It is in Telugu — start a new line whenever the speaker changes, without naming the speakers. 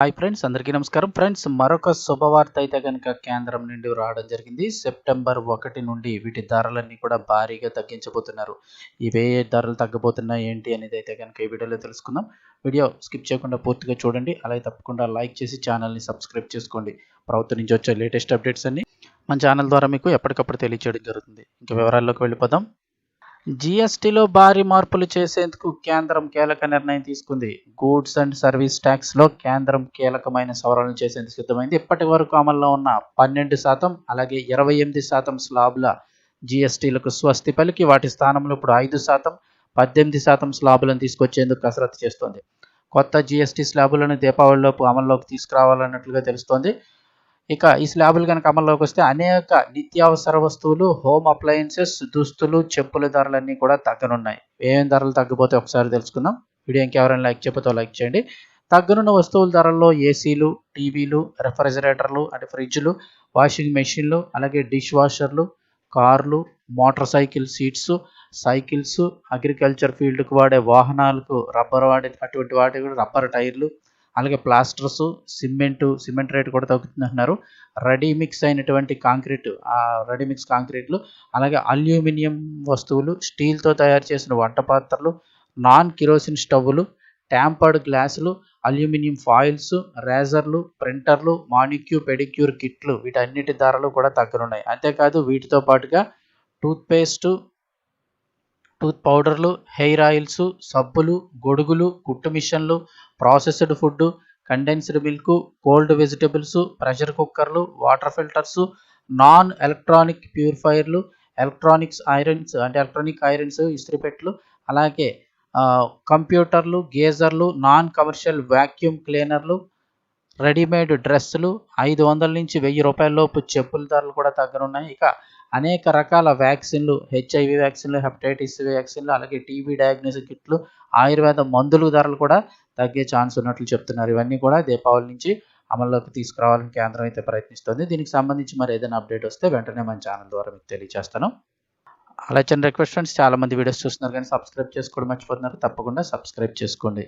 హాయ్ ఫ్రెండ్స్ అందరికీ నమస్కారం. ఫ్రెండ్స్ మరొక శుభవార్త అయితే కనుక కేంద్రం నుండి రావడం జరిగింది. సెప్టెంబర్ ఒకటి నుండి వీటి ధరలన్నీ కూడా భారీగా తగ్గించబోతున్నారు. ఇవే ధరలు తగ్గబోతున్నాయి ఏంటి అనేది అయితే కనుక ఈ వీడియోలో తెలుసుకుందాం. వీడియో స్కిప్ చేయకుండా పూర్తిగా చూడండి. అలాగే తప్పకుండా లైక్ చేసి ఛానల్ని సబ్స్క్రైబ్ చేసుకోండి. ప్రభుత్వం నుంచి వచ్చే లేటెస్ట్ అప్డేట్స్ అన్ని మన ఛానల్ ద్వారా మీకు ఎప్పటికప్పుడు తెలియచేయడం జరుగుతుంది. ఇంకా వివరాల్లోకి వెళ్ళిపోదాం. జీఎస్టీలో భారీ మార్పులు చేసేందుకు కేంద్రం కీలక నిర్ణయం తీసుకుంది. గూడ్స్ అండ్ సర్వీస్ ట్యాక్స్లో కేంద్రం కీలకమైన సవరణలు చేసేందుకు సిద్ధమైంది. ఇప్పటి వరకు అమల్లో ఉన్న పన్నెండు శాతం అలాగే ఇరవై ఎనిమిది శాతం స్లాబ్ల జీఎస్టీలకు స్వస్తి పలికి వాటి స్థానంలో ఇప్పుడు ఐదు శాతం పద్దెనిమిది శాతం స్లాబులను తీసుకొచ్చేందుకు కసరత్తు చేస్తోంది. కొత్త జీఎస్టీ స్లాబులను దీపావళిలోపు అమల్లోకి తీసుకురావాలన్నట్లుగా తెలుస్తోంది. ఇక ఈ స్లాబులు కనుక అమల్లోకి వస్తే అనేక నిత్యావసర వస్తువులు హోమ్ అప్లయన్సెస్ దుస్తులు చెప్పుల ధరలన్నీ కూడా తగ్గనున్నాయి. ఏమేమి ధరలు తగ్గిపోతే ఒకసారి తెలుసుకుందాం. వీడియో ఇంకెవరైనా లైక్ చెప్పతో లైక్ చేయండి. తగ్గనున్న వస్తువుల ధరల్లో ఏసీలు టీవీలు రెఫ్రిజిరేటర్లు అంటే ఫ్రిడ్జ్లు వాషింగ్ మెషిన్లు అలాగే డిష్ వాషర్లు కార్లు motorcycle seats cycles agriculture ఫీల్డ్కి వాడే వాహనాలకు రబ్బర్ వాడే అటువంటి వాటి కూడా రబ్బర్ టైర్లు అలాగే ప్లాస్టర్స్ సిమెంటు సిమెంట్ రేట్ కూడా తగ్గుతుందంటున్నారు. రెడీ మిక్స్ అయినటువంటి కాంక్రీట్ ఆ రెడీ మిక్స్ కాంక్రీట్లు అలాగే అల్యూమినియం వస్తువులు స్టీల్తో తయారు చేసిన వంట పాత్రలు నాన్ కిరోసిన్ స్టవ్లు ట్యాంపర్డ్ గ్లాసులు అల్యూమినియం ఫాయిల్స్ రేజర్లు ప్రింటర్లు మానిక్యూ పెడిక్యూర్ కిట్లు వీటన్నిటి ధరలు కూడా తగ్గనున్నాయి. అంతేకాదు వీటితో పాటుగా టూత్పేస్టు టూత్ పౌడర్లు హెయిర్ ఆయిల్స్ సబ్బులు గొడుగులు కుట్టు మిషన్లు processed food condensed milk cold vegetables pressure కుక్కర్లు వాటర్ ఫిల్టర్స్ నాన్ ఎలక్ట్రానిక్ ప్యూరిఫైర్లు ఎలక్ట్రానిక్స్ ఐరన్స్ అంటే ఎలక్ట్రానిక్ ఐరన్స్ ఇస్త్రీపెట్లు అలాగే కంప్యూటర్లు గేజర్లు నాన్ కమర్షియల్ వ్యాక్యూమ్ క్లీనర్లు రెడీమేడ్ డ్రెస్సులు ఐదు వందల నుంచి వెయ్యి రూపాయల లోపు చెప్పుల ధరలు కూడా తగ్గనున్నాయి. ఇక అనేక రకాల వ్యాక్సిన్లు హెచ్ఐవి వ్యాక్సిన్లు హెపటైటిస్ వ్యాక్సిన్లు అలాగే టీబీ డయాగ్నోసిస్ కిట్లు ఆయుర్వేద మందులు ధరలు కూడా తగ్గే ఛాన్స్ ఉన్నట్లు చెప్తున్నారు. ఇవన్నీ కూడా దీపావళి నుంచి అమల్లోకి తీసుకురావాలని కేంద్రం అయితే ప్రయత్నిస్తుంది. దీనికి సంబంధించి మరి ఏదైనా అప్డేట్ వస్తే వెంటనే మన ఛానల్ ద్వారా మీకు తెలియజేస్తాను. అలా చిన్న రిక్వెస్ట్ ఫ్రెండ్స్ చాలా మంది వీడియోస్ చూస్తున్నారు కానీ సబ్స్క్రైబ్ చేసుకోవడం మర్చిపోతున్నారు. తప్పకుండా సబ్స్క్రైబ్ చేసుకోండి.